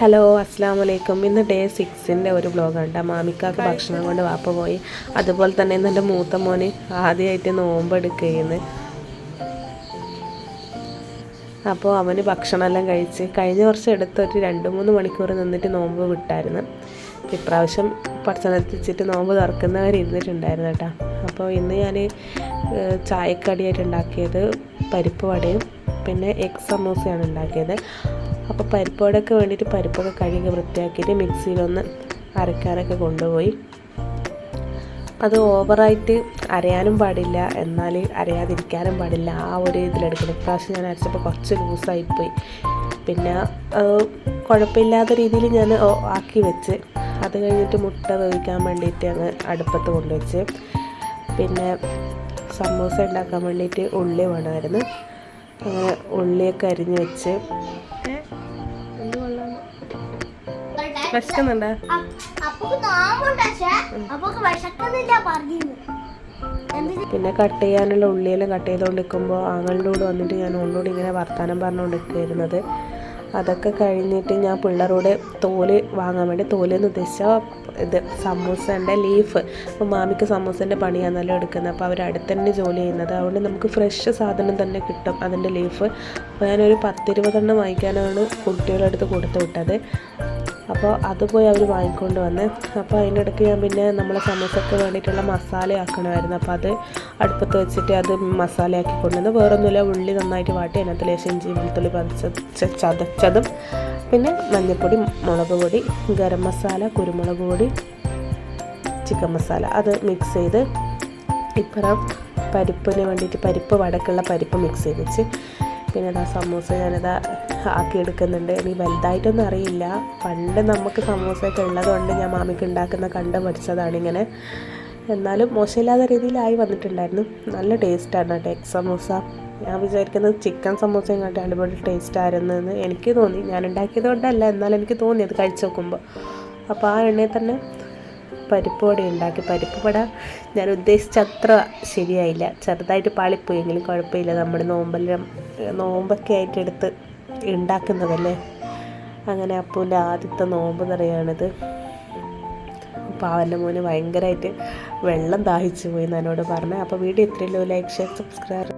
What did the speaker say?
Hello അസ്സാം വലൈക്കും ഇന്ന് ഡേ സിക്സിന്റെ ഒരു ബ്ലോഗാണ് മാമിക്കാക്ക് ഭക്ഷണം കൊണ്ട് വാപ്പ പോയി. അതുപോലെ തന്നെ ഇന്ന് എന്റെ മൂത്ത മോന് ആദ്യമായിട്ട് നോമ്പെടുക്കുകയെന്ന് അപ്പോൾ അവന് ഭക്ഷണമെല്ലാം കഴിച്ച് കഴിഞ്ഞ വർഷം എടുത്തൊരു രണ്ട് മൂന്ന് മണിക്കൂർ നിന്നിട്ട് നോമ്പ് വിട്ടായിരുന്നു. ഇപ്രാവശ്യം പച്ചനെത്തിച്ചിട്ട് നോമ്പ് തുറക്കുന്നവർ ഇരുന്നിട്ടുണ്ടായിരുന്നു കേട്ടോ അപ്പോൾ ഇന്ന് ഞാൻ ചായക്കടിയായിട്ട് ഉണ്ടാക്കിയത് പരിപ്പ് വടയും പിന്നെ എഗ് സമൂസയാണ് ഉണ്ടാക്കിയത്. അപ്പോൾ പരിപ്പോടൊക്കെ വേണ്ടിയിട്ട് പരിപ്പൊക്കെ കഴുകി വൃത്തിയാക്കിയിട്ട് മിക്സിയിലൊന്ന് അരക്കാനൊക്കെ കൊണ്ടുപോയി. അത് ഓവറായിട്ട് അരയാനും പാടില്ല എന്നാൽ അരയാതിരിക്കാനും പാടില്ല. ആ ഒരു ഇതിലെടുക്കണം. ഇപ്രാവശ്യം ഞാൻ അരച്ചപ്പോൾ കുറച്ച് ലൂസായിപ്പോയി. പിന്നെ കുഴപ്പമില്ലാത്ത രീതിയിൽ ഞാൻ ആക്കി വെച്ച്. അത് കഴിഞ്ഞിട്ട് മുട്ട വേവിക്കാൻ വേണ്ടിയിട്ട് അങ്ങ് അടുപ്പത്ത് കൊണ്ടുവച്ച്. പിന്നെ സമൂസ ഉണ്ടാക്കാൻ വേണ്ടിയിട്ട് ഉള്ളി വേണമായിരുന്നു. അങ്ങനെ ഉള്ളിയൊക്കെ അരിഞ്ഞ് വെച്ച് വിശക്കുന്നുണ്ടോ? പിന്നെ കട്ട് ചെയ്യാനുള്ള ഉള്ളിയെല്ലാം കട്ട് ചെയ്തുകൊണ്ട് നിൽക്കുമ്പോൾ ആങ്ങളുടെ കൂടെ വന്നിട്ട് ഞാൻ ഒന്നുകൂടി ഇങ്ങനെ വർത്താനം പറഞ്ഞുകൊണ്ട് നിൽക്കുകയായിരുന്നത് അതൊക്കെ കഴിഞ്ഞിട്ട് ഞാൻ പിള്ളേരോട് തോൽ വാങ്ങാൻ വേണ്ടി തോലെന്ന് ഉദ്ദേശിച്ച ഇത് സമൂസന്റെ ലീഫ് അപ്പോൾ മാമിക്ക് സമൂസന്റെ പണിയാണല്ലോ എടുക്കുന്നത്. അപ്പോൾ അവർ അടുത്ത് തന്നെ ജോലി ചെയ്യുന്നത്. അതുകൊണ്ട് നമുക്ക് ഫ്രഷ് സാധനം തന്നെ കിട്ടും അതിന്റെ ലീഫ് അപ്പോൾ ഞാനൊരു പത്തിരുപതെണ്ണം വാങ്ങിക്കാനാണ് കുട്ടികളുടെ അടുത്ത് കൊടുത്തു വിട്ടത്. അപ്പോൾ അത് പോയി അവർ വാങ്ങിക്കൊണ്ട് വന്ന്. അപ്പോൾ അതിന്റെ ഇടയ്ക്ക് ഞാൻ പിന്നെ നമ്മളെ സമോസയ്ക്ക് വേണ്ടിയിട്ടുള്ള മസാല ആക്കണമായിരുന്നു. അപ്പോൾ അത് അടുപ്പത്ത് വെച്ചിട്ട് അത് മസാലയാക്കി കൊണ്ടുവന്ന് വേറൊന്നുമില്ല ഉള്ളി നന്നായിട്ട് വാട്ടി അതിനകത്ത് ലേശം ഇഞ്ചി വെളുത്തുള്ളി പതിച്ച ചതച്ചതും പിന്നെ മഞ്ഞൾപ്പൊടി മുളക് പൊടി ഗരം മസാല കുരുമുളക് പൊടി ചിക്കൻ മസാല. അത് മിക്സ് ചെയ്ത് ഇപ്പുറം പരിപ്പിന് വേണ്ടിയിട്ട് പരിപ്പ് വടക്കുള്ള പരിപ്പ് മിക്സ് ചെയ്ത് വെച്ച് ആ സമൂസ ഞാനിതാ ആക്കിയെടുക്കുന്നുണ്ട് ഇനി വലുതായിട്ടൊന്നും അറിയില്ല. പണ്ട് നമുക്ക് സമൂസയൊക്കെ ഉള്ളതുകൊണ്ട് ഞാൻ മാമിക്ക് ഉണ്ടാക്കുന്ന കണ്ട് പഠിച്ചതാണ് ഇങ്ങനെ. എന്നാലും മോശമില്ലാത്ത രീതിയിലായി വന്നിട്ടുണ്ടായിരുന്നു. നല്ല ടേസ്റ്റാണ് കേട്ടോ എഗ് സമൂസ. ഞാൻ വിചാരിക്കുന്നത് ചിക്കൻ സമൂസയും കണ്ട് അടിപൊളി ടേസ്റ്റ് ആയിരുന്നു എന്ന് എനിക്ക് തോന്നി. ഞാൻ ഉണ്ടാക്കിയത് കൊണ്ടല്ല എന്നാലും എനിക്ക് തോന്നി അത് കഴിച്ച് നോക്കുമ്പോൾ അപ്പോൾ ആ എണ്ണയിൽ തന്നെ പരിപ്പ് വട ഉണ്ടാക്കി. പരിപ്പ് വട ഞാൻ ഉദ്ദേശിച്ച അത്ര ശരിയായില്ല. ചെറുതായിട്ട് പാളിപ്പോയെങ്കിലും കുഴപ്പമില്ല. നമ്മുടെ നോമ്പെല്ലാം നോമ്പൊക്കെ ആയിട്ട് എടുത്ത് ഉണ്ടാക്കുന്നതല്ലേ? അങ്ങനെ അപ്പൂന്റെ ആദ്യത്തെ നോമ്പ് നിറയാണിത്. പാവന്റെ മോന് ഭയങ്കരമായിട്ട് വെള്ളം ദാഹിച്ചു പോയി എന്നോട് പറഞ്ഞു അപ്പോൾ വീഡിയോ ഇത്രയല്ലോ ലൈക്ക് ഷെയർ സബ്സ്ക്രൈബ്.